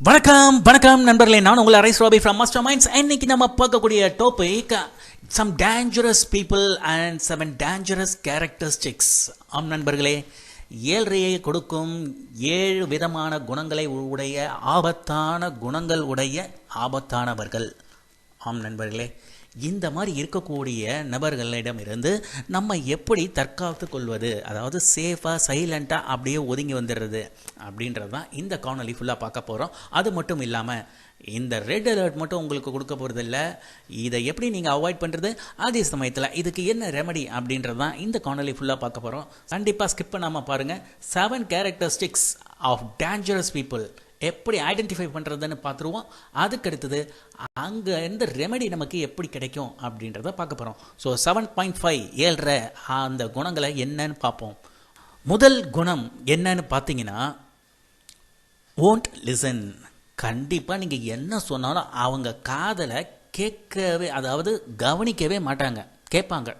வணக்கம் வணக்கம் நண்பர்களே. நான் உங்கள் Aris Robby from Master minds இன்னைக்கு நம்ம பார்க்கக்கூடிய topic some dangerous people and seven dangerous characteristics ஆம் நண்பர்களே ஏழ்றையை கொடுக்கும் ஏழு விதமான குணங்களை உடைய ஆபத்தான குணங்கள் உடைய ஆபத்தானவர்கள். ஆம் நண்பர்களே இந்த மாதிரி இருக்கக்கூடிய நபர்களிடமிருந்து நம்ம எப்படி தற்காத்து கொள்வது? அதாவது சேஃபாக சைலண்ட்டாக அப்படியே ஒதுங்கி வந்துடுறது அப்படின்றது தான் இந்த காணொலி ஃபுல்லாக பார்க்க போகிறோம் அது மட்டும் இல்லாமல் இந்த ரெட் அலர்ட் மட்டும் உங்களுக்கு கொடுக்க போகிறதில்ல இதை எப்படி நீங்கள் அவாய்ட் பண்ணுறது அதே சமயத்தில் இதுக்கு என்ன ரெமடி அப்படின்றது தான் இந்த காணொலி ஃபுல்லாக பார்க்க போகிறோம் கண்டிப்பாக ஸ்கிப் பண்ணாமல் பாருங்கள் seven characteristics of dangerous people எப்படி ஐடென்டிஃபை பண்ணுறதுன்னு பார்த்துருவோம். அதுக்கடுத்தது அங்கே எந்த ரெமெடி நமக்கு எப்படி கிடைக்கும் அப்படின்றத பார்க்க போகிறோம் ஸோ செவன் பாயிண்ட் ஃபைவ் ஏழ்ற அந்த குணங்களை என்னன்னு பார்ப்போம். முதல் குணம் என்னன்னு பார்த்தீங்கன்னா ஓன்ட் லிசன் கண்டிப்பாக நீங்கள் என்ன சொன்னாலும் அவங்க காதலை கேட்கவே அதாவது கவனிக்கவே மாட்டாங்க. கேட்பாங்க.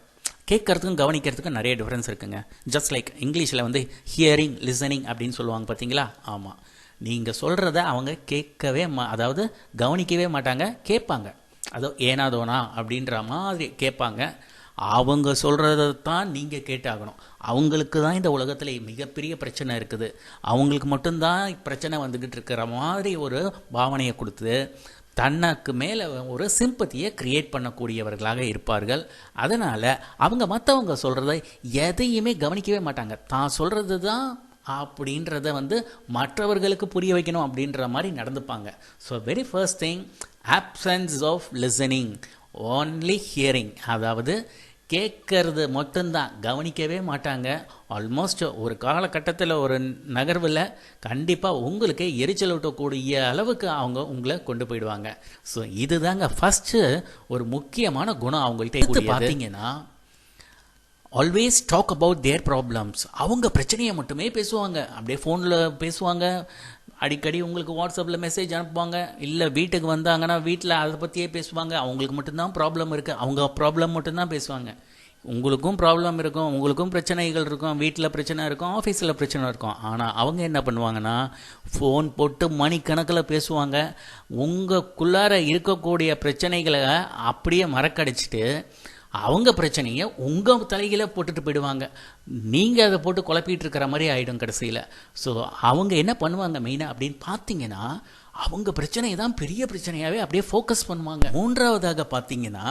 கேட்கறதுக்கும் கவனிக்கிறதுக்கும் நிறைய டிஃப்ரென்ஸ் இருக்குங்க. ஜஸ்ட் லைக் இங்கிலீஷில் வந்து ஹியரிங் லிசனிங் அப்படின்னு சொல்லுவாங்க பார்த்தீங்களா? ஆமாம் நீங்கள் சொல்கிறத அவங்க கேட்கவே மா அதாவது கவனிக்கவே மாட்டாங்க கேட்பாங்க. அதோ ஏனாதோனா அப்படின்ற மாதிரி கேட்பாங்க. அவங்க சொல்கிறத தான் நீங்கள் கேட்டாகணும். அவங்களுக்கு தான் இந்த உலகத்தில் மிகப்பெரிய பிரச்சனை இருக்குது. அவங்களுக்கு மட்டும்தான் பிரச்சனை வந்துக்கிட்டு இருக்கிற மாதிரி ஒரு பாவனையை கொடுத்து தன்னுக்கு மேலே ஒரு சிம்பத்தியை க்ரியேட் பண்ணக்கூடியவர்களாக இருப்பார்கள். அதனால் அவங்க மற்றவங்க சொல்கிறத எதையுமே கவனிக்கவே மாட்டாங்க. தான் சொல்கிறது தான் அப்படின்றத வந்து மற்றவர்களுக்கு புரிய வைக்கணும் அப்படின்ற மாதிரி நடந்துப்பாங்க. So very first thing absence of listening only hearing அதாவது கேட்கறது மட்டும்தான் கவனிக்கவே மாட்டாங்க. ஆல்மோஸ்ட் ஒரு காலகட்டத்தில் ஒரு நகர்வில் கண்டிப்பாக உங்களுக்கு எரிச்சல் ஊட்டக்கூடிய அளவுக்கு அவங்க உங்களை கொண்டு போயிடுவாங்க. ஸோ இதுதாங்க ஃபஸ்ட்டு ஒரு முக்கியமான குணம் அவங்கள்ட்ட பார்த்தீங்கன்னா always talk about their problems அவங்க பிரச்சனையை மட்டுமே பேசுவாங்க. அப்படியே ஃபோனில் பேசுவாங்க. அடிக்கடி உங்களுக்கு வாட்ஸ்அப்பில் மெசேஜ் அனுப்புவாங்க. இல்லை வீட்டுக்கு வந்தாங்கன்னா வீட்டில் அதை பற்றியே பேசுவாங்க. அவங்களுக்கு மட்டும்தான் ப்ராப்ளம் இருக்குது அவங்க ப்ராப்ளம் மட்டும்தான் பேசுவாங்க. உங்களுக்கும் ப்ராப்ளம் இருக்கும். உங்களுக்கும் பிரச்சனைகள் இருக்கும். வீட்டில் பிரச்சனை இருக்கும். ஆஃபீஸில் பிரச்சனை இருக்கும். ஆனால் அவங்க என்ன பண்ணுவாங்கன்னா ஃபோன் போட்டு மணிக்கணக்கில் பேசுவாங்க. உங்களுக்குள்ளார இருக்கக்கூடிய பிரச்சனைகளை அப்படியே மறக்கடிச்சிட்டு அவங்க பிரச்சனையை உங்கள் தலையில் போட்டுட்டு போயிடுவாங்க. நீங்கள் அதை போட்டு குழப்பிகிட்டு இருக்கிற மாதிரி ஆகிடும் கடைசியில். ஸோ அவங்க என்ன பண்ணுவாங்க மெயினாக அப்படின்னு பார்த்தீங்கன்னா அவங்க பிரச்சனையை தான் பெரிய பிரச்சனையாகவே அப்படியே ஃபோக்கஸ் பண்ணுவாங்க. மூன்றாவதாக பார்த்தீங்கன்னா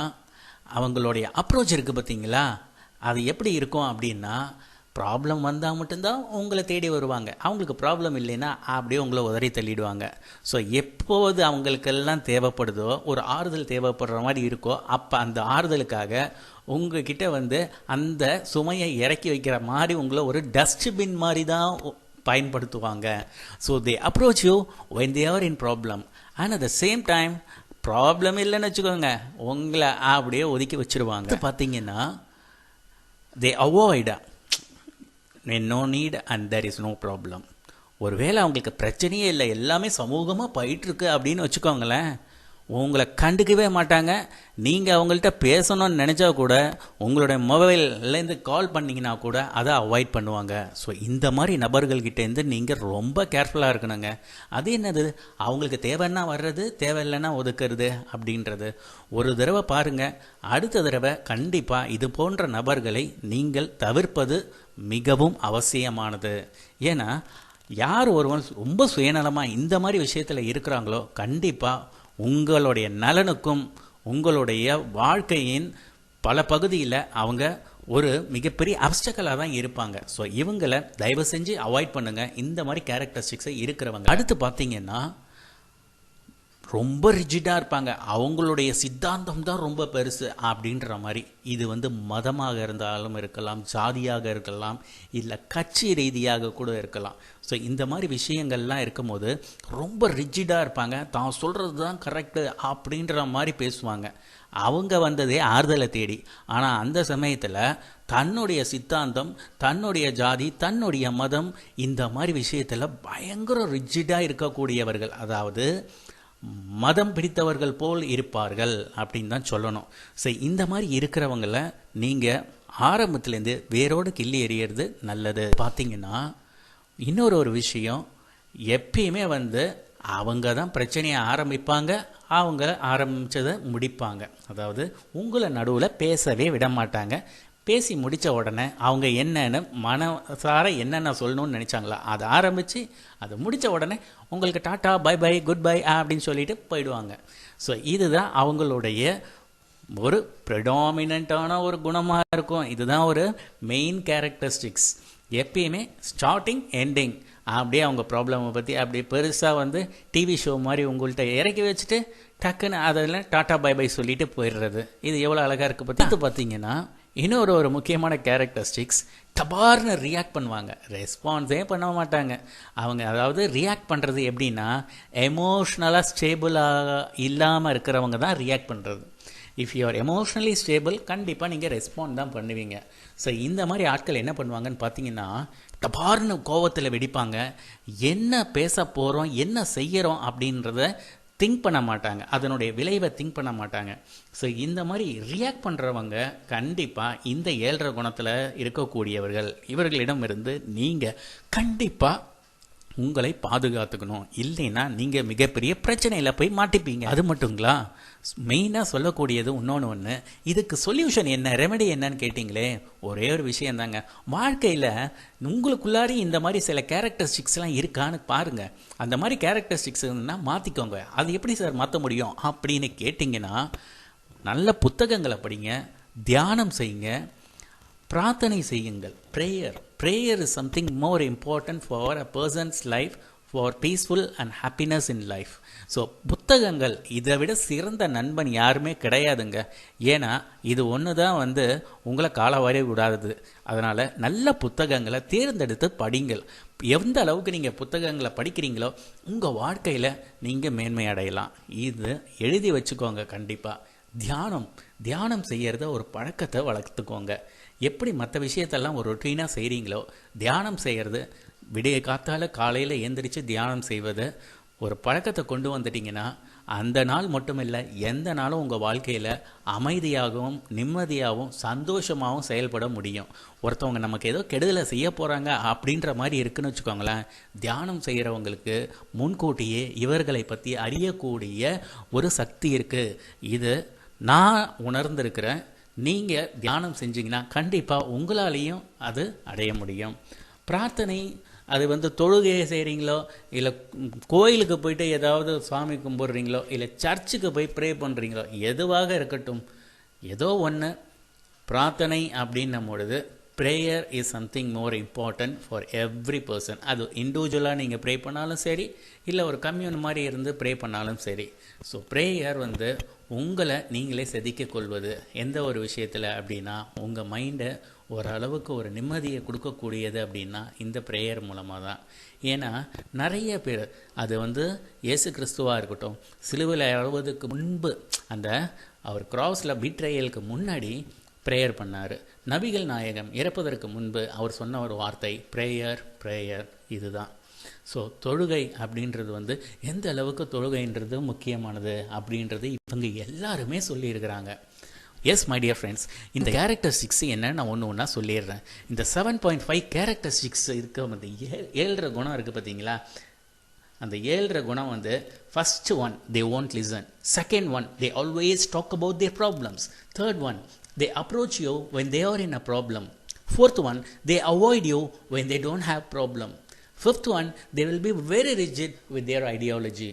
அவங்களுடைய அப்ரோச் இருக்குது பார்த்தீங்களா? அது எப்படி இருக்கும் அப்படின்னா ப்ராப்ளம் வந்தால் மட்டும்தான் உங்களை தேடி வருவாங்க. அவங்களுக்கு ப்ராப்ளம் இல்லைன்னா அப்படியே உங்களை உதறி தள்ளிடுவாங்க. ஸோ எப்போது அவங்களுக்கெல்லாம் தேவைப்படுதோ ஒரு ஆறுதல் தேவைப்படுற மாதிரி இருக்கோ அப்போ அந்த ஆறுதலுக்காக உங்ககிட்ட வந்து அந்த சுமையை இறக்கி வைக்கிற மாதிரி உங்களை ஒரு டஸ்ட்பின் மாதிரி தான் பயன்படுத்துவாங்க. So they approach you when they are in problem and at the same time problem இல்லைன்னு வச்சுக்கோங்க உங்களை அப்படியே ஒதுக்கி வச்சுருவாங்க. பார்த்தீங்கன்னா they அவாய்டா no need and there is no problem ஒருவேளை அவங்களுக்கு பிரச்சனையே இல்லை எல்லாமே சமூகமாக போயிட்டுருக்கு அப்படின்னு வச்சுக்கோங்களேன். உங்களை கண்டுக்கவே மாட்டாங்க. நீங்கள் அவங்கள்ட்ட பேசணும்னு நினச்சா கூட உங்களுடைய மொபைல்லேருந்து கால் பண்ணிங்கன்னா கூட அதை அவாய்ட் பண்ணுவாங்க. ஸோ இந்த மாதிரி நபர்கள்கிட்டேருந்து நீங்கள் ரொம்ப கேர்ஃபுல்லாக இருக்கணுங்க. அது என்னது? அவங்களுக்கு தேவைன்னா வர்றது தேவையில்லைன்னா ஒதுக்குறது அப்படின்றது. ஒரு தடவை பாருங்கள் அடுத்த தடவை கண்டிப்பாக இது போன்ற நபர்களை நீங்கள் தவிர்ப்பது மிகவும் அவசியமானது. ஏன்னா யார் ஒருவன் ரொம்ப சுயநலமாக இந்த மாதிரி விஷயத்தில் இருக்கிறாங்களோ கண்டிப்பாக உங்களுடைய நலனுக்கும் உங்களுடைய வாழ்க்கையின் பல பகுதியில் அவங்க ஒரு மிகப்பெரிய அப்டக்கலாக தான் இருப்பாங்க. ஸோ இவங்களை தயவு செஞ்சு அவாய்ட் பண்ணுங்கள் இந்த மாதிரி கேரக்டரிஸ்டிக்ஸை இருக்கிறவங்க. அடுத்து பார்த்தீங்கன்னா ரொம்ப ரிஜிடாக இருப்பாங்க. அவங்களுடைய சித்தாந்தம் தான் ரொம்ப பெருசு அப்படின்ற மாதிரி. இது வந்து மதமாக இருந்தாலும் இருக்கலாம் ஜாதியாக இருக்கலாம் இல்லை கட்சி ரீதியாக கூட இருக்கலாம். ஸோ இந்த மாதிரி விஷயங்கள்லாம் இருக்கும்போது ரொம்ப ரிஜிடாக இருப்பாங்க. தான் சொல்கிறது தான் கரெக்டு அப்படின்ற மாதிரி பேசுவாங்க. அவங்க வந்ததே ஆறுதலை தேடி. ஆனால் அந்த சமயத்தில் தன்னுடைய சித்தாந்தம் தன்னுடைய ஜாதி தன்னுடைய மதம் இந்த மாதிரி விஷயத்தில் பயங்கர ரிஜிடாக இருக்கக்கூடியவர்கள். அதாவது மதம் பிடித்தவர்கள் போல் இருப்பார்கள் அப்படின்னு தான் சொல்லணும். ஸோ இந்த மாதிரி இருக்கிறவங்கள நீங்கள் ஆரம்பத்துலேருந்து வேரோடு கிள்ளி எறியறது நல்லது. பார்த்தீங்கன்னா இன்னொரு ஒரு விஷயம் எப்பயுமே வந்து அவங்க தான் பிரச்சனையை ஆரம்பிப்பாங்க அவங்க ஆரம்பித்ததை முடிப்பாங்க. அதாவது உங்களை நடுவில் பேசவே விட மாட்டாங்க பேசி முடித்த உடனே அவங்க என்னன்னு மனசார என்னென்ன சொல்லணும்னு நினச்சாங்களா அதை ஆரம்பித்து அதை முடித்த உடனே உங்களுக்கு tata bye bye good bye அப்படின்னு சொல்லிட்டு போயிடுவாங்க. ஸோ இதுதான் அவங்களுடைய ஒரு ப்ரெடாமினண்ட்டான ஒரு குணமாக இருக்கும். இதுதான் ஒரு மெயின் கேரக்டரிஸ்டிக்ஸ் எப்பயுமே ஸ்டார்டிங் எண்டிங் அப்படியே அவங்க ப்ராப்ளமை பற்றி அப்படியே பெருசாக வந்து டிவி ஷோ மாதிரி உங்கள்கிட்ட இறக்கி வச்சுட்டு டக்குன்னு அதில் டாட்டா பை பை சொல்லிட்டு போயிடுறது. இது எவ்வளோ அழகாக இருக்குது பற்றி பார்த்தீங்கன்னா இன்னொரு ஒரு முக்கியமான கேரக்டரிஸ்டிக்ஸ் டபார்னு ரியாக்ட் பண்ணுவாங்க. ரெஸ்பான்ஸே பண்ண மாட்டாங்க. அவங்க அதாவது ரியாக்ட் பண்ணுறது எப்படின்னா எமோஷ்னலாக ஸ்டேபிளாக இல்லாமல் இருக்கிறவங்க தான் ரியாக்ட் பண்ணுறது if you are emotionally stable கண்டிப்பாக நீங்கள் ரெஸ்பாண்ட் தான் பண்ணுவீங்க. ஸோ இந்த மாதிரி ஆட்கள் என்ன பண்ணுவாங்கன்னு பார்த்தீங்கன்னா டபார்னு கோவத்தில் வெடிப்பாங்க. என்ன பேச போகிறோம் என்ன செய்கிறோம் அப்படின்றத திங்க் பண்ண மாட்டாங்க. அதனுடைய விளைவை திங்க் பண்ண மாட்டாங்க. ஸோ இந்த மாதிரி ரியாக்ட் பண்ணுறவங்க கண்டிப்பாக இந்த ஏழரை குணத்தில் இருக்கக்கூடியவர்கள். இவர்களிடம் இருந்து நீங்கள் கண்டிப்பாக உங்களை பாதுகாத்துக்கணும். இல்லைன்னா நீங்கள் மிகப்பெரிய பிரச்சனையில் போய் மாட்டிப்பீங்க. அது மட்டுங்களா? மெயினாக சொல்லக்கூடியது இன்னொன்று ஒன்று இதுக்கு சொல்யூஷன் என்ன? ரெமெடி என்னன்னு கேட்டிங்களே? ஒரே ஒரு விஷயம் தாங்க வாழ்க்கையில் உங்களுக்குள்ளாரி இந்த மாதிரி சில கேரக்டரிஸ்டிக்ஸ்லாம் இருக்கான்னு பாருங்கள் அந்த மாதிரி கேரக்டரிஸ்டிக்ஸ் இருந்ததுன்னா மாற்றிக்கோங்க அது எப்படி சார் மாற்ற முடியும்? அப்படின்னு கேட்டிங்கன்னா நல்ல புத்தகங்களை படிங்க தியானம் செய்யுங்க பிரார்த்தனை செய்யுங்கள். Prayer prayer is something more important for a person's life for peaceful and happiness in life so புத்தகங்கள் இதை விட சிறந்த நண்பன் யாருமே கிடையாதுங்க. ஏன்னா இது ஒன்று தான் வந்து உங்களை காலவாரி விடாதது. அதனால் நல்ல புத்தகங்களை தேர்ந்தெடுத்து படிங்கள். எந்த அளவுக்கு நீங்கள் புத்தகங்களை படிக்கிறீங்களோ உங்கள் வாழ்க்கையில் நீங்கள் மேன்மை அடையலாம் இது எழுதி வச்சுக்கோங்க கண்டிப்பாக தியானம். தியானம் செய்கிறத ஒரு பழக்கத்தை வளர்த்துக்கோங்க. எப்படி மற்ற விஷயத்தெல்லாம் ஒரு ரொட்டீனாக செய்கிறீங்களோ தியானம் செய்கிறது விடிய காத்தால் காலையில் எந்திரிச்சு தியானம் செய்வது ஒரு பழக்கத்தை கொண்டு வந்துட்டிங்கன்னா அந்த நாள் மட்டும் இல்லை எந்த நாளும் உங்கள் வாழ்க்கையில் அமைதியாகவும் நிம்மதியாகவும் சந்தோஷமாகவும் செயல்பட முடியும். ஒருத்தவங்க நமக்கு ஏதோ கெடுதலை செய்ய போகிறாங்க அப்படின்ற மாதிரி இருக்குன்னு வச்சுக்கோங்களேன் தியானம் செய்கிறவங்களுக்கு முன்கூட்டியே இவர்களை பற்றி அறியக்கூடிய ஒரு சக்தி இருக்குது இது நான் உணர்ந்திருக்கிறேன் நீங்கள் தியானம் செஞ்சீங்கன்னா கண்டிப்பாக உங்களாலேயும் அது அடைய முடியும். பிரார்த்தனை அது வந்து தொழுகையை செய்கிறீங்களோ இல்லை கோயிலுக்கு போயிட்டு ஏதாவது சுவாமி கும்பிட்றீங்களோ இல்லை சர்ச்சுக்கு போய் ப்ரே பண்ணுறீங்களோ எதுவாக இருக்கட்டும் ஏதோ ஒன்று பிரார்த்தனை அப்படின்னும் பொழுது prayer is something more important for every person அது இண்டிவிஜுவலாக நீங்கள் ப்ரே பண்ணாலும் சரி இல்லை ஒரு கம்யூன் மாதிரி இருந்து ப்ரே பண்ணாலும் சரி. ஸோ ப்ரேயர் வந்து உங்களை நீங்களே செதுக்கிக் கொள்வது. எந்த ஒரு விஷயத்தில் அப்படின்னா உங்கள் மைண்டை ஓரளவுக்கு ஒரு நிம்மதியை கொடுக்கக்கூடியது அப்படின்னா இந்த ப்ரேயர் மூலமாக தான் ஏன்னா நிறைய பேர் அது வந்து இயேசு கிறிஸ்துவாக இருக்கட்டும் சிலுவில் அழுவதுக்கு முன்பு அந்த அவர் கிராஸில் பிட்ரையலுக்கு முன்னாடி ப்ரேயர் பண்ணார். நபிகள் நாயகம் இறப்பதற்கு முன்பு அவர் சொன்ன ஒரு வார்த்தை ப்ரேயர் ப்ரேயர் இதுதான். ஸோ தொழுகை அப்படின்றது வந்து எந்த அளவுக்கு தொழுகைன்றது முக்கியமானது அப்படின்றது இவங்க எல்லாருமே சொல்லியிருக்கிறாங்க. எஸ் மை டியர் ஃப்ரெண்ட்ஸ் இந்த கேரக்டரிஸ்டிக்ஸ் என்னன்னு நான் ஒன்று ஒன்றா சொல்லிடுறேன். இந்த செவன் பாயிண்ட் ஃபைவ் கேரக்டரிஸ்டிக்ஸ் இருக்க வந்து ஏ ஏழரை குணம் இருக்குது பார்த்தீங்களா அந்த ஏழரை குணம் வந்து first one they won't listen second one they always talk about their problems third one They approach you when they are in a problem fourth one they avoid you when they don't have problem Fifth one, they will be very rigid with their ideology.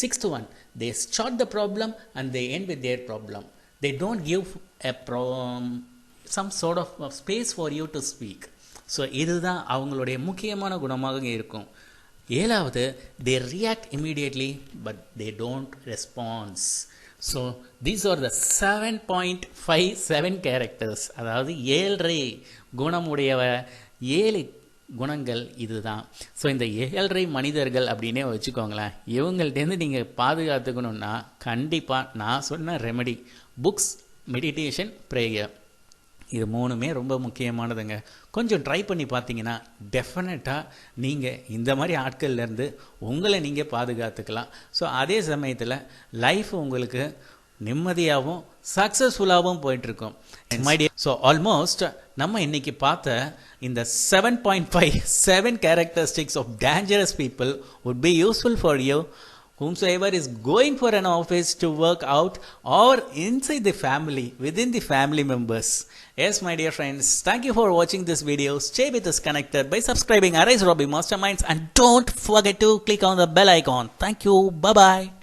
Sixth one, they start the problem and they end with their problem. They don't give a pro- some sort of space for you to speak. So இதுதான் அவங்களுடைய முக்கியமான குணமாக இருக்கும் ஏழாவது they react immediately but they don't response so these are the seven point five seven characters அதாவது ஏழரை குணமுடையவ ஏழு குணங்கள் இதுதான். ஸோ இந்த ஏழரை மனிதர்கள் அப்படின்னே வச்சுக்கோங்களேன். இவங்கள்ட்டேருந்து நீங்கள் பாதுகாத்துக்கணுன்னா கண்டிப்பாக நான் சொன்ன ரெமெடி புக்ஸ் மெடிடேஷன் ப்ரேயர் இது மூணுமே ரொம்ப முக்கியமானதுங்க. கொஞ்சம் ட்ரை பண்ணி பார்த்தீங்கன்னா டெஃபினட்டாக நீங்கள் இந்த மாதிரி ஆட்கள்லேருந்து உங்களை நீங்கள் பாதுகாத்துக்கலாம். ஸோ அதே சமயத்தில் லைஃப் உங்களுக்கு நிம்மதியாகவும் சக்ஸஸ்ஃபுல்லாகவும் போயிட்டுருக்கோம். ஸோ ஆல்மோஸ்ட் நம்ம இன்னைக்கு பார்த்த இந்த seven point five seven characteristics of dangerous people would be useful for you. Whomsoever is going for an office to work out or inside the family within the family members. Yes my dear friends thank you for watching this video. Stay with us connected by subscribing. Arise robbie masterminds and don't forget to click on the bell icon. Thank you. Bye bye